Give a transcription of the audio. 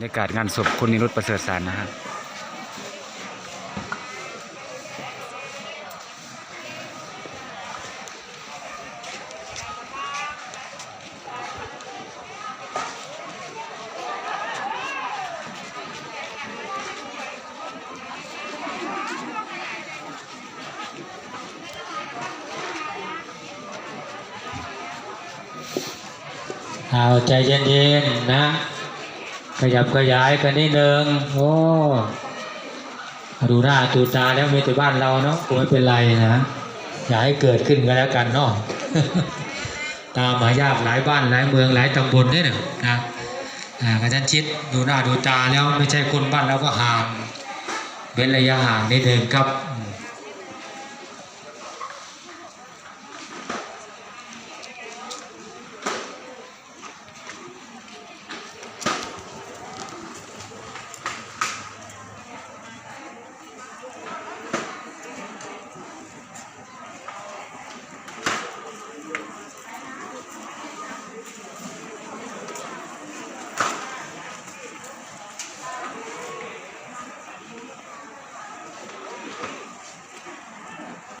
บรรยากาศงานศพคุณนิรุตประเสริฐสารนะฮะเอาใจเย็นๆนะ ขยับขยายกันนิดนึงโอ้ดูหน้าดูตาแล้วมีแต่บ้านเราเนาะคงไม่เป็นไรนะอย่าให้เกิดขึ้นกันแล้วกันเนาะตามหายากหลายบ้านหลายเมืองหลายตำบลเนี่ยนะนะอ่ากระชั้นชิดดูหน้าดูตาแล้วไม่ใช่คนบ้านเราก็ห่างเว้นระยะห่างนิดนึงครับ